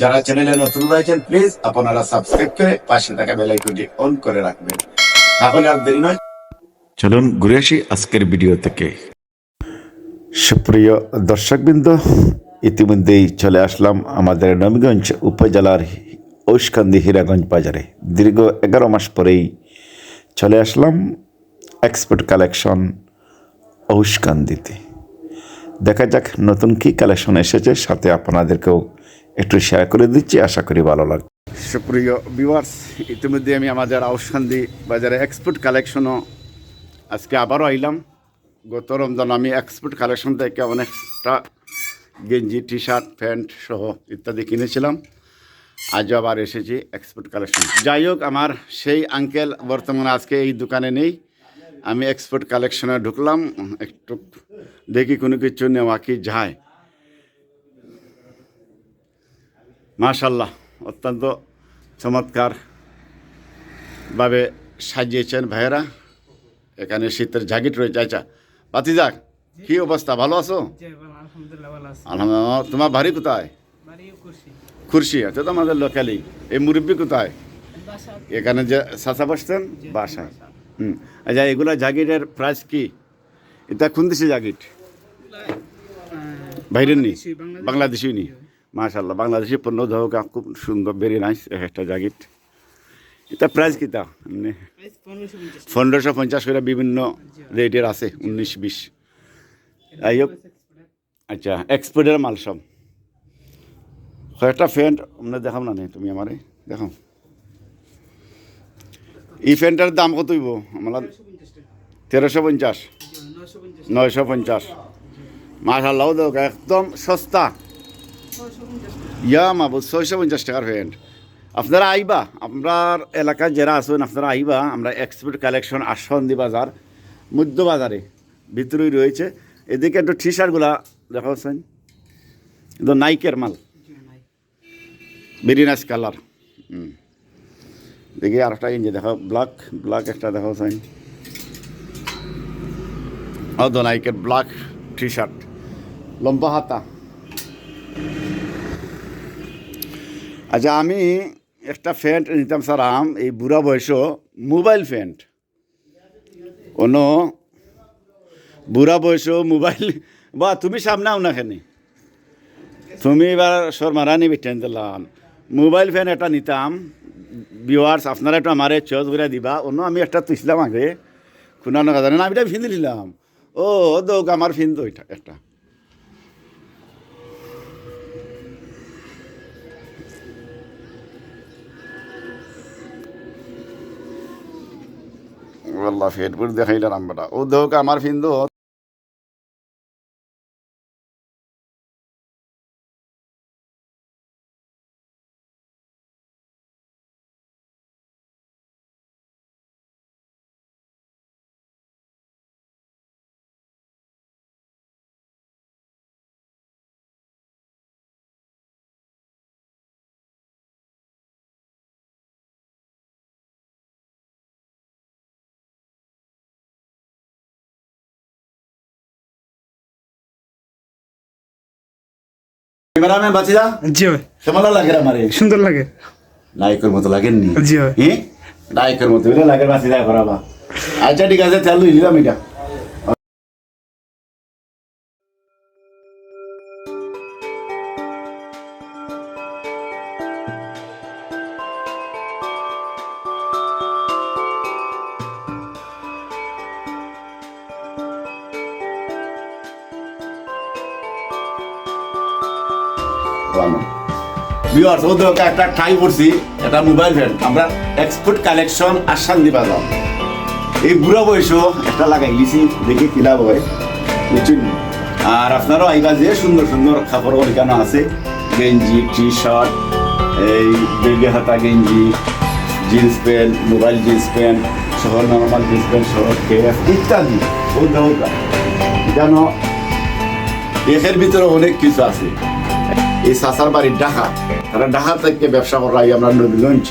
যারা চ্যানেলে নতুন রয়েছেন প্লিজ আপনারা সাবস্ক্রাইব করে পাশে থাকা বেল আইকনটি অন করে রাখবেন। তাহলে আর দেরি নয়। চলুন ঘুরে আসি আজকের ভিডিও থেকে। সুপ্রিয় দর্শকবৃন্দ, ইতিমধ্যেই চলে আসলাম আমাদের নবীগঞ্জ উপজেলার ঔষকান্দি হীরাগঞ্জ বাজারে। দীর্ঘ এগারো মাস পরেই চলে আসলাম এক্সপোর্ট কালেকশন ঔষকান্দিতে দেখা যাক নতুন কি কালেকশন এসেছে, সাথে আপনাদেরকেও একটু শেয়ার করে দিচ্ছি, আশা করি ভালো লাগবে। সুপ্রিয় ভিউয়ার্স ইতিমধ্যে আমি আমাদের আউসখান্দি বাজারে এক্সপোর্ট কালেকশনও আজকে আবারও আইলাম। গত রমজান আমি এক্সপোর্ট কালেকশন থেকে অনেকটা গেঞ্জি টি শার্ট প্যান্ট সহ ইত্যাদি কিনেছিলাম। আজও আবার এসেছি এক্সপোর্ট কালেকশন যাই হোক, আমার সেই আঙ্কেল বর্তমানে আজকে এই দোকানে নেই। আমি এক্সপোর্ট কালেকশনে ঢুকলাম। একটু দেখি কোনো কিছু নেওয়া কি যায়। মাশাল্লাহ অত্যন্ত চমৎকার ভাবে সাজিয়েছেন ভাইয়েরা। এখানে শীতের জ্যাকেট রয়েছে। আচ্ছা বাতিজাক কি অবস্থা? ভালো আছো? আলহামদুলিল্লাহ তোমার বাড়ি কোথায়? খুরশি আছে তো আমাদের লোকালি এই মুরব্বী কোথায়? এখানে যে সাসা বসতেন বাসা। হুম আচ্ছা এগুলো জ্যাকেটের প্রাইস কি? এটা কোন দেশে জ্যাকেট বাইরের নি? বাংলাদেশি নি? মাশাল্লাহ বাংলাদেশি পণ্য ধোকা খুব সুন্দর ভেরি নাইস এক একটা জ্যাকেট এটা প্রাইস কিতা? এমনি পনেরোশো পঞ্চাশ। করে বিভিন্ন রেটের আছে উনিশ বিশ। যাই হোক আচ্ছা এক্সপোর্টের মাল সব। কয়েকটা ফ্যান্ট আমরা দেখাম না তুমি আমারে দেখাও। এই ফ্যানটার দাম কত হইব? আমরা তেরোশো পঞ্চাশ। নয়শো পঞ্চাশ। মাশাল্লাহ দেখ একদম সস্তা। ইয়া মাবু ছয়শো পঞ্চাশ টাকার প্যান্ট আপনারা আইবা, আপনার এলাকার যারা আছেন, আপনারা আইবা, আমরা এক্সপোর্ট কালেকশন আসান্দি বাজার, মধ্য বাজারে ভিতরেই রয়েছে। এদিকে একটু টি শার্টগুলা দেখা পাচ্ছেন কিন্তু নাইকের মাল ভেরি নাইস কালার দেখি আর একটা গেঞ্জি দেখা ব্ল্যাক ব্ল্যাক একটা দেখা পাচ্ছেন তো নাইকের ব্ল্যাক টি শার্ট লম্বা হাতা। আচ্ছা আমি একটা ফ্যান্ট নিতাম স্যার, আম, এই বুড়া বয়সও, মোবাইল ফ্যান্ট অন্য বুড়া বয়সও মোবাইল, বা তুমি সামনে আও না খানি তুমি এবার সর শর্মারানি বিটেন দিলাম মোবাইল ফ্যান একটা নিতাম। ভিওয়ার্স আপনারা একটু আমারে চয়েস করে দিবা। অন্য আমি একটা তুইছিলাম আগে। কথা না আমি এটা ফিন নিলাম। ও, দৌক, আমার ফিন তো এটা আল্লাহ ফেট করে দেখাইলাম আমরা। ও দেহকে আমার ফিন্দো ক্যামেরাম্যান বাচিদা জি ভাই। কেমন লাগে আমারে সুন্দর লাগে। নায়কের মতো লাগেননি? জি ভাই। হ্যাঁ নায়কের মতো লাগে বাচিদা করাবা আচ্ছা ঠিক আছে চালু নিলাম এটা। ভিউয়ার্স ওদের ওকে একটা ট্রাই করছি। একটা মোবাইল ফ্যান আমরা এক্সপোর্ট কালেকশন আসান দিবা যাও। এই বুড়া বয়সও একটা লাগাই গেছি দেখি কিলা হয়। বুঝছেন? আর আপনারাও আইবা যে সুন্দর সুন্দর কাপড় ওইখানে আছে। গেঞ্জি টি শার্ট এই বেগে হাতা গেঞ্জি jeans pant mobile jeans pant সহ নর্মাল জিন্স প্যান্ট সহ কেফ ইত্যাদি। বহুত যেন এর ভিতরে অনেক কিছু আছে। এই সাসার বাড়ির ঢাকা। তারা ঢাকা থেকে ব্যবসা করা হয় আমরা নবীগঞ্জ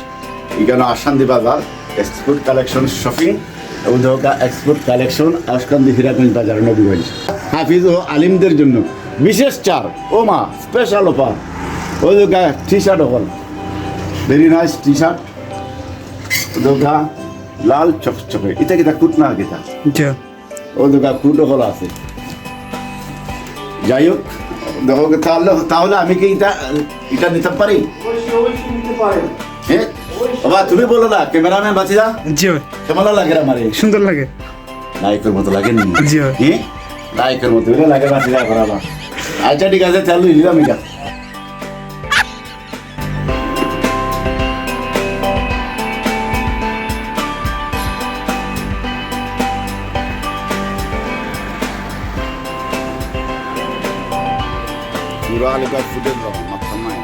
এখানে আসান্দি বাজার এক্সপোর্ট কালেকশন শপিং উদ্যোগা এক্সপোর্ট কালেকশন আশকান্দি হীরাগঞ্জ বাজার নবীগঞ্জ। হাফিজ ও আলিমদের জন্য বিশেষ চার। ও মা স্পেশাল অফার উদ্যোগা টি শার্ট হল ভেরি নাইস টি শার্ট উদ্যোগা লাল চকচকে। এটা কিতা কুট না কিতা উদ্যোগা কুট হল আছে। যাই হোক দেখো তাহলে তাহলে আমি কি এটা এটা নিতে পারি? হ্যাঁ? বাবা তুমি বলো না ক্যামেরাম্যান বাঁচিদা জি ভাই। কেমন লাগে আমারে? সুন্দর লাগে। নায়কের মতো লাগে নি জি। হ্যাঁ? মতো লাগে বাঁচি যা করাবা আচ্ছা ঠিক আছে চালু দিলাম এটা। রকম মাথা নাই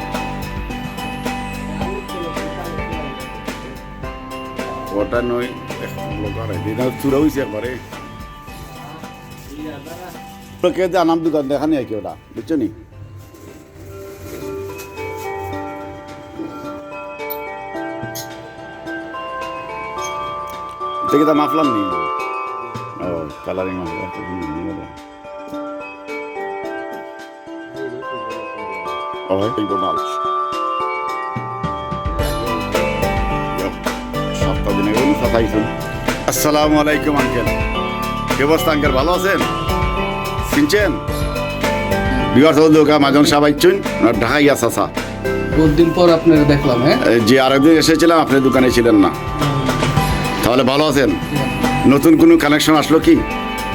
ওটা নয় ব্লগার দিদা চূড়া হয়েছে একবারে কে আনাম দোকান দেখা নেই কি ওটা বুঝছ নি দেখে তা মাফলাম নি ও কালারিং সপ্তাহ দিন আগে কথা আইসুন আসসালামু আলাইকুম আঙ্কেল কি অবস্থা আঙ্কেল ভালো আছেন? চিনছেন বিগত দোকা মাজন সাহেব আইছুন ঢাকা ইয়া চাচা বহুত দিন পর আপনারা দেখলাম হ্যাঁ? যে আরেকদিন এসেছিলাম আপনি দোকানে ছিলেন না। তাহলে ভালো আছেন? নতুন কোনো কানেকশন আসলো কি?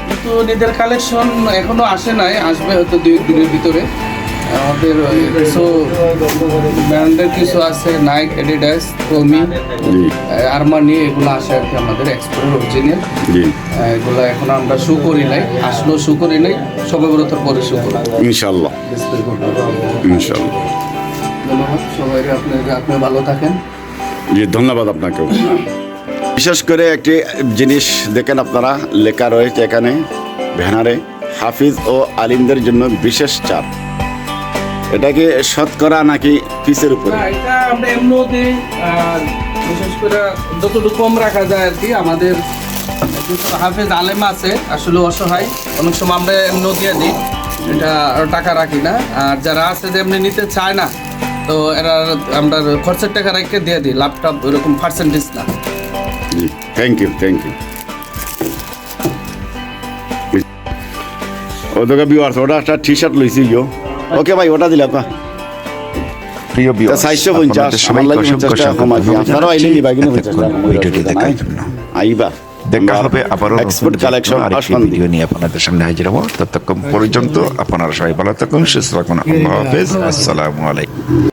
কিন্তু নিজের কালেকশন এখনও আসে নাই আসবে হয়তো দুই দিনের ভিতরে। আমাদের কিছু ব্র্যান্ডের কিছু আছে নাইক এডিডাস কমি আরমানি এগুলো আসে আর কি আমাদের এক্সপোর্ট অরিজিনাল এগুলো এখন আমরা শু করি নাই আসলেও শু করি নাই সবে ব্রতর পরে শু করি। ইনশাল্লাহ ইনশাল্লাহ ধন্যবাদ সবাই আপনি আপনি ভালো থাকেন। জি ধন্যবাদ আপনাকেও। বিশেষ করে একটি জিনিস দেখেন আপনারা লেখা রয়েছে এখানে ব্যানারে হাফিজ ও আলিমদের জন্য বিশেষ চাপ। এটা কি শতকরা নাকি পিসের উপরে? এটা আমরা আর বিশেষ করে যতটুকু কম রাখা যায় আর কি আমাদের হাফেজ আলেম আছে আসলে অসহায় অনেক সময় আমরা এমনিও দিয়ে দিই এটা টাকা রাখি না। আর যারা আছে যে এমনি নিতে চায় না তো এরা আমরা খরচের টাকা রেখে দিয়ে দিই ল্যাপটপ ওরকম পার্সেন্টেজ না। জি থ্যাংক ইউ থ্যাংক ইউ ওদেরকে বিওয়ার্স ওটা একটা টি শার্ট লইছি গিয়ে। ওকে ভাই ওটা দিলাম প্রিয় তা সাতশো পঞ্চাশ আমার লাগে পঞ্চাশ টাকা স্বাগত কম আছে আইলে নিবা কিন্তু পঞ্চাশ টাকা ভিডিওটি দেখার জন্য আইবা দেখা হবে আবারও এক্সপোর্ট কালেকশন ভিডিও নিয়ে আপনাদের সামনে হাজির হব ততক্ষণ পর্যন্ত আপনারা সবাই ভালো থাকুন সুস্থ থাকুন আল্লাহ হাফেজ আসসালামু আলাইকুম